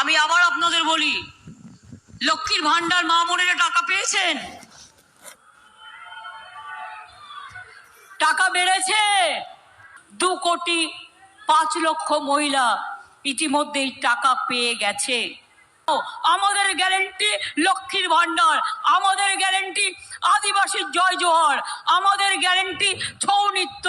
আমি আবার আপনাদের বলি, লক্ষ্মীর ভান্ডার মা মনেরা টাকা পেয়েছেন। টাকা বেড়েছে। দু কোটি পাঁচ লক্ষ মহিলা ইতিমধ্যেই টাকা পেয়ে গেছে। আমাদের গ্যারেন্টি লক্ষ্মীর ভান্ডার আমাদের গ্যারেন্টি আদিবাসীর জয় জোহর আমাদের গ্যারেন্টি ছৌ নৃত্য,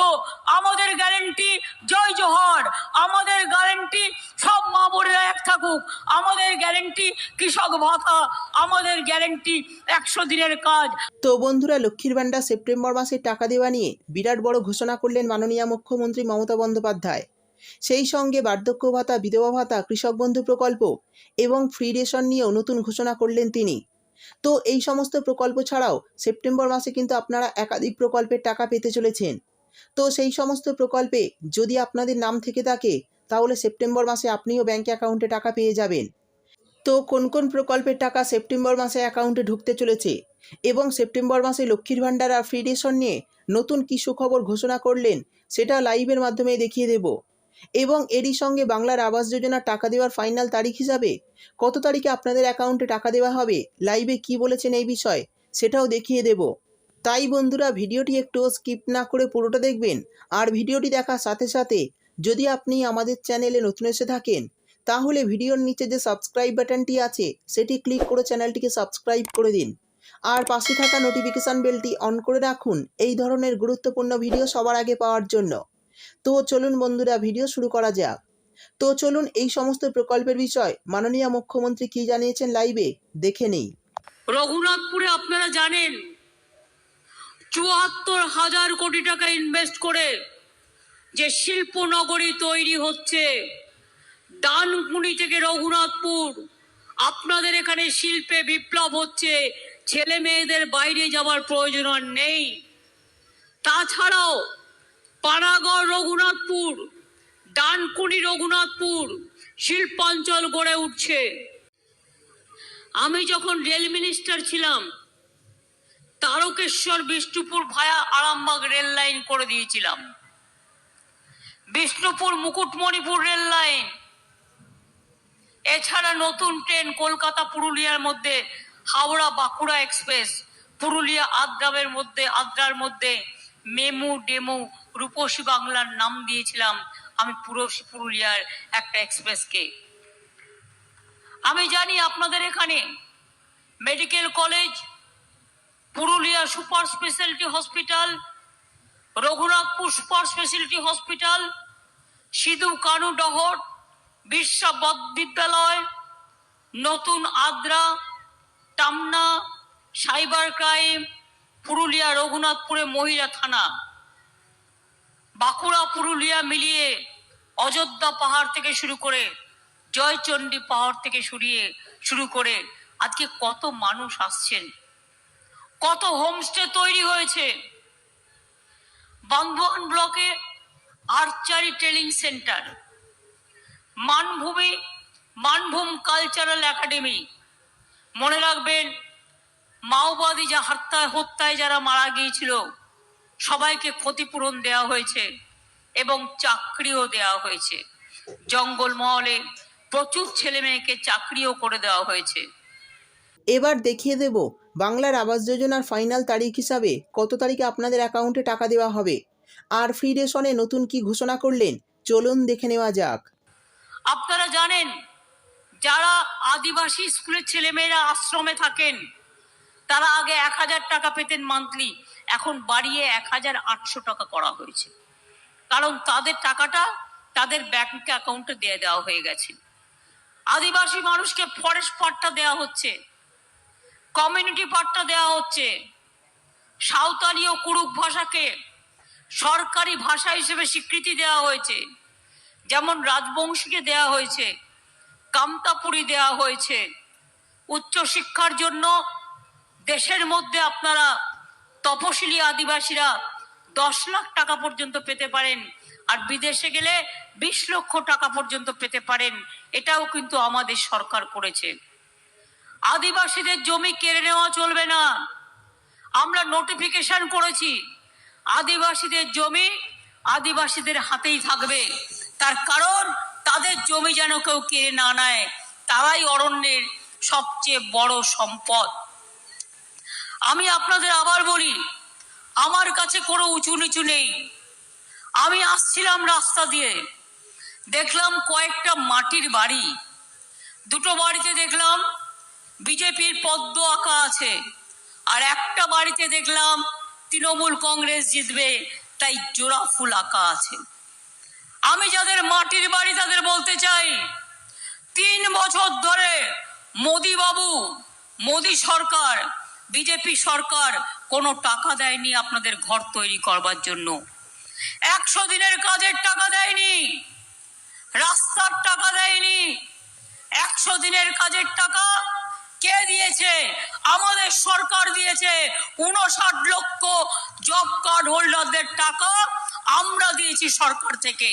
আমাদের গ্যারেন্টি জয় জোহর আমাদের গ্যারেন্টি সব মা বোনেরা এক থাকুক, আমাদের গ্যারেন্টি কৃষক ভাতা, আমাদের গ্যারেন্টি একশো দিনের কাজ। তো বন্ধুরা, লক্ষ্মীর ভান্ডার সেপ্টেম্বর মাসে টাকা দেওয়া নিয়ে বিরাট বড় ঘোষণা করলেন মাননীয় মুখ্যমন্ত্রী মমতা বন্দ্যোপাধ্যায়। সেই সঙ্গে বার্ধক্য ভাতা, বিধবা ভাতা, কৃষক বন্ধু প্রকল্প এবং ফ্রি রেশন নিয়েও নতুন ঘোষণা করলেন তিনি। তো এই সমস্ত প্রকল্প ছাড়াও সেপ্টেম্বর মাসে কিন্তু আপনারা একাধিক প্রকল্পের টাকা পেতে চলেছেন। তো সেই সমস্ত প্রকল্পে যদি আপনাদের নাম থেকে থাকে, তাহলে সেপ্টেম্বর মাসে আপনিও ব্যাঙ্ক অ্যাকাউন্টে টাকা পেয়ে যাবেন। তো কোন কোন প্রকল্পের টাকা সেপ্টেম্বর মাসে অ্যাকাউন্টে ঢুকতে চলেছে এবং সেপ্টেম্বর মাসে লক্ষ্মীর ভাণ্ডার আর ফ্রি রেশন নিয়ে নতুন কী সুখবর ঘোষণা করলেন, সেটা লাইভের মাধ্যমে দেখিয়ে দেব। এবং এরই সঙ্গে বাংলার আবাস যোজনার টাকা দেওয়ার ফাইনাল তারিখ হিসাবে কত তারিখে আপনাদের অ্যাকাউন্টে টাকা দেওয়া হবে লাইভে কি বলেছেন এই বিষয় সেটাও দেখিয়ে দেব। তাই বন্ধুরা ভিডিওটি একটু স্কিপ না করে পুরোটা দেখবেন, আর ভিডিওটি দেখার সাথে সাথে যদি আপনি আমাদের চ্যানেলে নতুন এসে থাকেন, তাহলে ভিডিওর নিচে যে সাবস্ক্রাইব বাটনটি আছে, সেটি ক্লিক করে চ্যানেলটিকে সাবস্ক্রাইব করে দিন। আর পাশে থাকা নোটিফিকেশান বেলটি অন করে রাখুন, এই ধরনের গুরুত্বপূর্ণ ভিডিও সবার আগে পাওয়ার জন্য। তো চলুন বন্ধুরা ভিডিও শুরু করা যাক। তো চলুন এই সমস্ত প্রকল্পের বিষয় মাননীয় মুখ্যমন্ত্রী কি জানিয়েছেন লাইভে দেখে নেই। রঘুনাথপুরে আপনারা জানেন, চুয়াত্তর হাজার কোটি টাকা ইনভেস্ট করে যে শিল্পনগরী তৈরি হচ্ছে, ডানকুনি থেকে রঘুনাথপুর, আপনাদের এখানে শিল্পে বিপ্লব হচ্ছে, ছেলে মেয়েদের বাইরে যাওয়ার প্রয়োজন নেই। তাছাড়াও পানাগড় রঘুনাথপুর, ডানকুনি রঘুনাথপুর শিল্পাঞ্চল গড়ে উঠছে। আমি যখন রেল মিনিস্টার ছিলাম, Tarakeswar Bishnupur via Arambagh rail line করে দিয়েছিলাম। Bishnupur Mukutmanipur rail line. এছাড়া নতুন ট্রেন কলকাতা পুরুলিয়ার মধ্যে, হাওড়া বাঁকুড়া এক্সপ্রেস, পুরুলিয়া আদ্রামের মধ্যে, আদ্রার মধ্যে মেমু, ডেমু রূপসী বাংলার নাম দিয়েছিলাম আমি পুরসী, পুরুলিয়ার একটা এক্সপ্রেসকে। আমি জানি আপনাদের এখানে medical college, Purulia super speciality hospital, Raghunathpur super speciality hospital, Sidhu Kanu Dahar বিশ্ব বিদ্যালয়, নতুন আদ্রা টামনা সাইবার ক্রাইম, পুরুলিয়া রঘুনাথপুরে মহিলা থানা। বাঁকুড়া, পুরুলিয়া মিলিয়ে অযোধ্যা পাহাড় থেকে শুরু করে জয়চণ্ডী পাহাড় থেকে সরিয়ে শুরু করে আজকে কত মানুষ আসছেন, কত হোমস্টে তৈরি হয়েছে। বান্ধবান ব্লকে archery training centre, মানভূমি, Manbhum cultural academy. মনে রাখবেন, মাওবাদী যা হত্যা হত্যায় যারা মারা গিয়েছিল সবাইকে ক্ষতিপূরণ দেওয়া হয়েছে এবং চাকরিও দেওয়া হয়েছে। জঙ্গলমহলে প্রচুর ছেলে মেয়েকে চাকরিও করে দেওয়া হয়েছে। এবার দেখিয়ে দেব বাংলার আবাস যোজনার ফাইনাল তারিখ হিসাবে কত তারিখে আপনাদের অ্যাকাউন্টে টাকা দেওয়া হবে। আর ফ্রি রেশনে নতুন কি ঘোষণা করলেন চলুন দেখে নেওয়া যাক। আপনারা জানেন যারা আদিবাসী স্কুলের ছেলেমেয়েরা আশ্রমে থাকেন তারা আগে এক হাজার টাকা পেতেন মান্থলি। এখন বাড়িয়ে এক হাজার আটশো টাকা করা হয়েছে। কারণ তাদের টাকাটা তাদের ব্যাংক অ্যাকাউন্টে দিয়ে দেওয়া হয়ে গেছে। আদিবাসী মানুষকে ফরেস্ট পাট্টা দেওয়া হচ্ছে কমিউনিটি পাট্টা দেওয়া হচ্ছে। সাঁওতালি ও কুরুক ভাষাকে সরকারি ভাষা হিসেবে স্বীকৃতি দেওয়া হয়েছে। যেমন রাজবংশীকে দেওয়া হয়েছে, কামতাপুরি দেওয়া হয়েছে। উচ্চশিক্ষার জন্য দেশের মধ্যে আপনারা তপশিলি আদিবাসীরা দশ লাখ টাকা পর্যন্ত পেতে পারেন আর বিদেশে গেলে বিশ লক্ষ টাকা পর্যন্ত পেতে পারেন, এটাও কিন্তু আমাদের সরকার করেছে। আদিবাসীদের জমি কেড়ে নেওয়া চলবে না। আমরা নোটিফিকেশন করেছি, আদিবাসীদের জমি আদিবাসীদের হাতেই থাকবে। তার কারণ, তাদের জমি যেন কেউ কেড়ে না নেয়, তারাই অরণ্যের সবচেয়ে বড় সম্পদ। আমি আপনাদের আবার বলি, আমার কাছে কোনো উঁচু নিচু নেই। আমি আসছিলাম রাস্তা দিয়ে, দেখলাম কয়েকটা মাটির বাড়ি। দুটো বাড়িতে দেখলাম বিজেপির পদ্ম আঁকা আছে, আর একটা বাড়িতে দেখলাম তৃণমূল কংগ্রেস জিতবে, তাই জোড়া ফুল আঁকা আছে। আমি যাদের মাটির বাড়ি তাদের বলতে চাই, তিন বছর ধরে মোদি বাবু মোদি সরকার বিজেপি সরকার কোনো টাকা দেয়নি আপনাদের ঘর তৈরি করবার জন্য। একশো দিনের কাজের টাকা দেয়নি। রাস্তার টাকা দেয়নি। একশো দিনের কাজের টাকা কে দিয়েছে? আমাদের সরকার দিয়েছে। উনষাট লক্ষ জব কার্ড হোল্ডারদের টাকা আমরা দিয়েছি সরকার থেকে।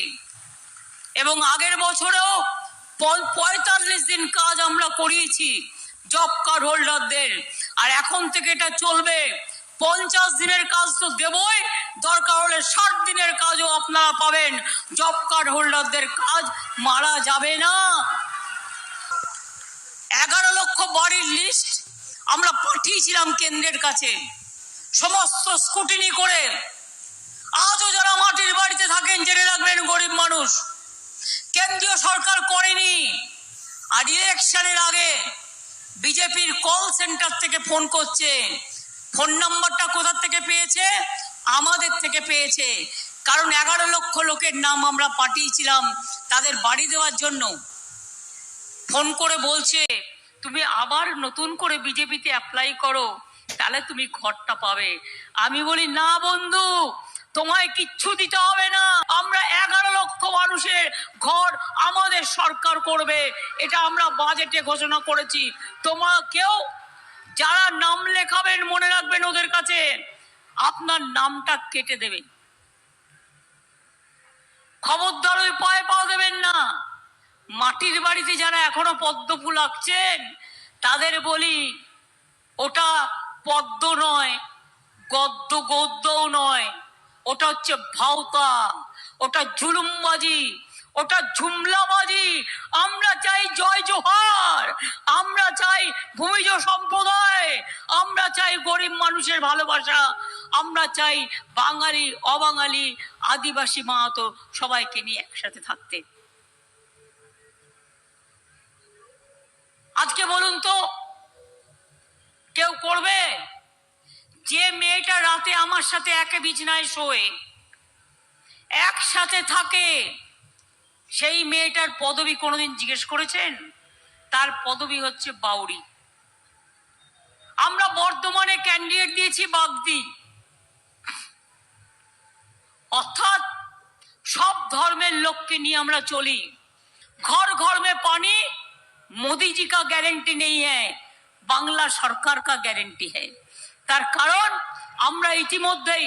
এবং আগের বছরেও পঁয়তাল্লিশ দিন কাজ আমরা করিয়েছি। জব কার্ড হোল্ডারদের আর এখন থেকে এটা চলবে। পঞ্চাশ দিনের কাজ তো দেবই। দরকার হলে ষাট দিনের কাজও আপনারা পাবেন। জব কার্ড হোল্ডারদের কাজ মারা যাবে না। এগারো লক্ষ বাড়ির লিস্ট আমরা পাঠিয়েছিলাম কেন্দ্রের কাছে। সমস্ত স্কুটিনি করে। আজও যারা মাটির বাড়িতে থাকেন, জেনে রাখবেন, গরিব মানুষ। কেন্দ্রীয় সরকার করেনি। আর ইলেকশনের আগে বিজেপির কল সেন্টার থেকে ফোন করছে। ফোন নাম্বারটা কোথা থেকে পেয়েছে? আমাদের থেকে পেয়েছে। কারণ এগারো লক্ষ লোকের নাম আমরা পাঠিয়েছিলাম তাদের বাড়ি দেওয়ার জন্য। ফোন করে বলছে, তুমি আবার নতুন করে বিজেপিতে অ্যাপ্লাই করো, তাহলে তুমি ঘরটা পাবে। আমি বলি, না বন্ধু তোমায় কিচ্ছু দিতে হবে না। আমরা এগারো লক্ষ মানুষের ঘর আমাদের সরকার করবে। এটা আমরা বাজেটে ঘোষণা করেছি। তোমাকেও যারা নাম লেখাবেন, মনে রাখবেন ওদের কাছে, আপনার নামটা কেটে দেবে খবরদার ওই পায়ে পাও দেবেন না। মাটির বাড়িতে যারা এখনও পদ্ম ফুল আঁকছেন, তাদের বলি, ওটা পদ্ম নয় গদ্য গদ্যও নয়। ওটা হচ্ছে ভাওতা, ওটা জুলুমবাজি ওটা ঝুমলাবাজি। আমরা চাই জয় জোহার, আমরা চাই ভূমিজ সম্প্রদায়, আমরা চাই গরিব মানুষের ভালোবাসা, আমরা চাই বাঙালি, অবাঙালি, আদিবাসী মাহাতো সবাইকে নিয়ে একসাথে থাকতে। আজকে বলুন তো, কেউ করবে? যে মেয়েটা রাতে আমার সাথে একে বিছনায় শোয়ে, একসাথে থাকে, সেই মেয়েটার পদবি কোনোদিন জিজ্ঞেস করেছেন? তার পদবি হচ্ছে বাউরি আমরা বর্তমানে ক্যান্ডিডেট দিয়েছি বাগদি। অর্থাৎ সব ধর্মের লোককে নিয়ে আমরা চলি। ঘর ঘর মে পানি, মোদিজি কা গ্যারেন্টি নেই হ্যাঁ বাংলা সরকার কা গ্যারেন্টি হ্যায়। তার কারণ আমরা ইতিমধ্যেই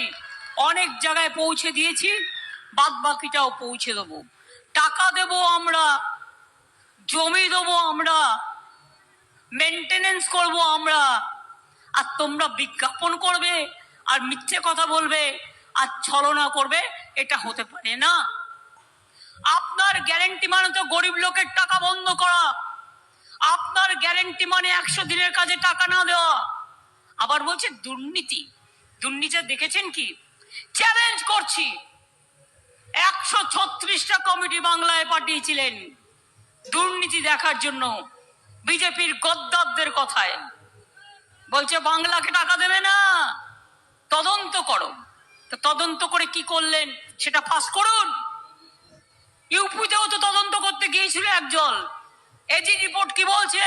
অনেক জায়গায় পৌঁছে দিয়েছি বাদ বাকিটাও পৌঁছে দেবো। টাকা দেবো আমরা, জমি দেবো আমরা মেনটেনেন্স করব আমরা, আর তোমরা বিজ্ঞাপন করবে আর মিথ্যে কথা বলবে আর ছলনা করবে, এটা হতে পারে না। আপনার গ্যারেন্টি মানে তো গরিব লোকের টাকা বন্ধ করা। আপনার গ্যারেন্টি মানে একশো দিনের কাজে টাকা না দেওয়া। আবার বলছে দুর্নীতি। দুর্নীতি দেখেছেন কি? চ্যালেঞ্জ করছি। একশো ছত্রিশটা কমিটি বাংলায় পাঠিয়েছিলেন দুর্নীতি দেখার জন্য বিজেপির গদ্দারদের কথায়। বলছে, বাংলাকে টাকা দেবে না। তদন্ত করো। তো তদন্ত করে কি করলেন সেটা পাস করুন। ইউপিতেও তো তদন্ত করতে গিয়েছিল একজন এজি রিপোর্ট কি বলছে?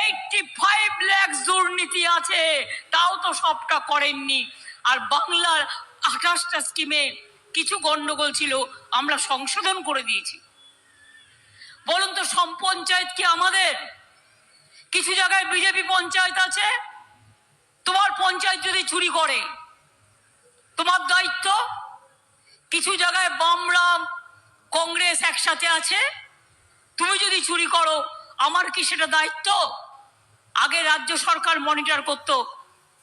এইটটি ফাইভ ল্যাক্স দুর্নীতি আছে, তাও তো সবটা করেননি। আর বাংলার আঠাশটা স্কিমে কিছু গন্ডগোল ছিল, আমরা সংশোধন করে দিয়েছি। বলুন তো পঞ্চায়েত কি আমাদের? কিছু জায়গায় বিজেপি পঞ্চায়েত আছে? তোমার পঞ্চায়েত যদি চুরি করে, তোমার দায়িত্ব? কিছু জায়গায় বামরাম কংগ্রেস একসাথে আছে, তুমি যদি চুরি করো আমার কি সেটা দায়িত্ব? আগে রাজ্য সরকার মনিটর করত,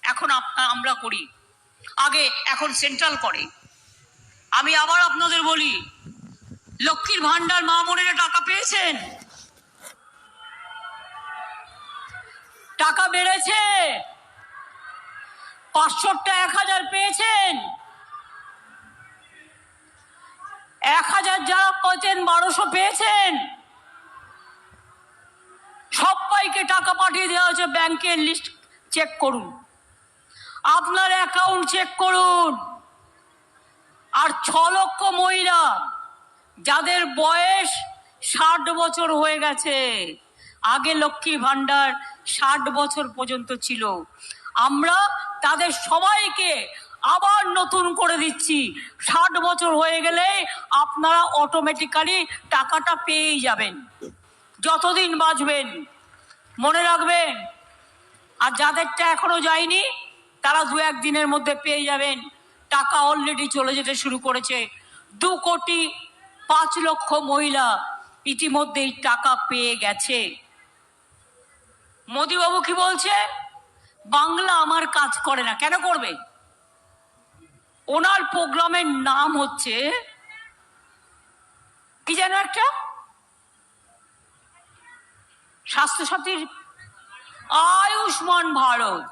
এখন আমরা করি। আগে এখন সেন্ট্রাল করে। আমি আবার আপনাদের বলি, লক্ষ্মীর ভান্ডার মা বোনেরা টাকা পেয়েছেন? টাকা বেড়েছে। পাঁচশোটা এক হাজার পেয়েছেন। এক হাজার যারা পেয়েছেন বারোশো পেয়েছেন। সবাইকে টাকা পাঠিয়ে দেওয়া হয়েছে ব্যাংকের লিস্ট চেক করুন। আপনার অ্যাকাউন্ট চেক করুন। আর ছ লক্ষ মহিলা, যাদের বয়স ষাট বছর হয়ে গেছে, আগে লক্ষ্মী ভাণ্ডার ষাট বছর পর্যন্ত ছিল, আমরা তাদের সবাইকে আবার নতুন করে দিচ্ছি। ষাট বছর হয়ে গেলে আপনারা অটোমেটিক্যালি টাকাটা পেয়েই যাবেন। যতদিন বাঁচবেন, মনে রাখবেন, আর যাদেরটা এখনও যায়নি, তারা দু একদিনের মধ্যে পেয়ে যাবেন। টাকা অলরেডি চলে যেতে শুরু করেছে। দু কোটি পাঁচ লক্ষ মহিলা ইতিমধ্যেই টাকা পেয়ে গেছে। মোদিবাবু কি বলছে? বাংলা আমার কাজ করে না। কেন করবে? ওনার প্রোগ্রামের নাম হচ্ছে, কি যেন একটা? স্বাস্থ্যসাথীর আয়ুষ্মান ভারত।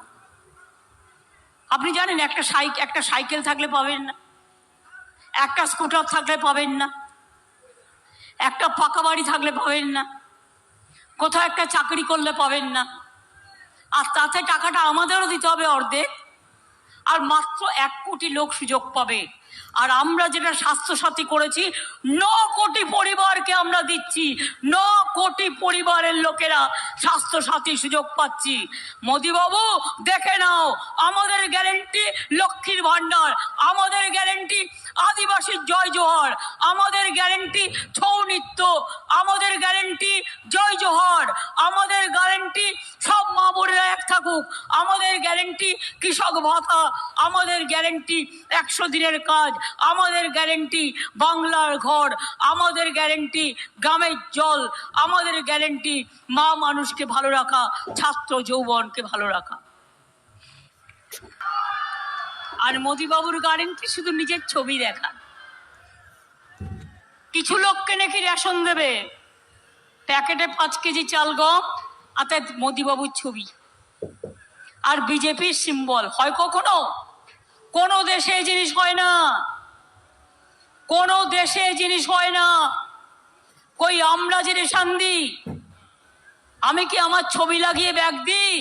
আপনি জানেন, একটা সাইক, একটা সাইকেল থাকলে পাবেন না, একটা স্কুটার থাকলে পাবেন না, একটা পাকা বাড়ি থাকলে পাবেন না, কোথাও একটা চাকরি করলে পাবেন না। আর তাতে টাকাটা আমাদেরও দিতে হবে অর্ধেক, আর মাত্র এক কোটি লোক সুযোগ পাবে। আর আমরা যেটা স্বাস্থ্যসাথী করেছি, ন কোটি পরিবারকে আমরা দিচ্ছি। ন কোটি পরিবারের লোকেরা স্বাস্থ্যসাথী সুযোগ পাচ্ছি। মোদিবাবু, দেখে নাও, আমাদের গ্যারেন্টি লক্ষ্মীর ভাণ্ডার, আমাদের গ্যারেন্টি আদিবাসীর জয় জোহর আমাদের গ্যারেন্টি ছৌ নৃত্য, আমাদের গ্যারেন্টি জয় জোহর আমাদের গ্যারেন্টি সব মা বোনেরা এক থাকুক, আমাদের গ্যারেন্টি কৃষক ভাতা, আমাদের গ্যারেন্টি একশো দিনের কাজ আমাদের গ্যারেন্টি বাংলার ঘর, আমাদের গ্যারেন্টি গ্রামের জল, আমাদের গ্যারেন্টি মা মানুষকে ভালো রাখা, ছাত্র যৌবনকে ভালো রাখা। আর মোদিবাবুর গ্যারেন্টি শুধু নিজের ছবি দেখা কিছু লোককে নাকি রেশন দেবে। প্যাকেটে পাঁচ কেজি চাল গম, আর তাই মোদিবাবুর ছবি। আর বিজেপির সিম্বল হয় কখনো? কোনো দেশে জিনিস হয় না। কোনো দেশে জিনিস হয় না। কই আমরা যে রেশন দিই, আমি কি আমার ছবি লাগিয়ে ব্যাগ দিই?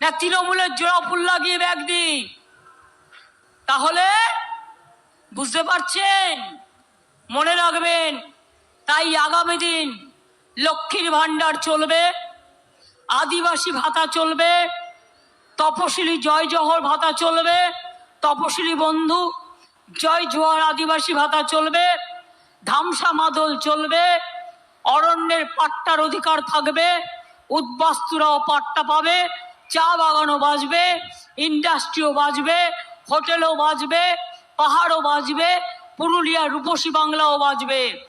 না তৃণমূলের জোড়া ফুল লাগিয়ে ব্যাগ দিই? তাহলে বুঝতে পারছেন? মনে রাখবেন, তাই আগামী দিন লক্ষ্মীর ভাণ্ডার চলবে, আদিবাসী ভাতা চলবে তপশিলি জয় জহর ভাতা চলবে। তপশিলি বন্ধু, জয় জোয়ার আদিবাসী ভাতা চলবে। ধামসা মাদল চলবে। অরণ্যের পাট্টার অধিকার থাকবে। উদ্বাস্তুরাও পাট্টা পাবে। চা বাগানও বাজবে। ইন্ডাস্ট্রিও বাজবে। হোটেলও বাজবে। পাহাড়ও বাজবে। পুরুলিয়ার রূপসী বাংলাও বাজবে।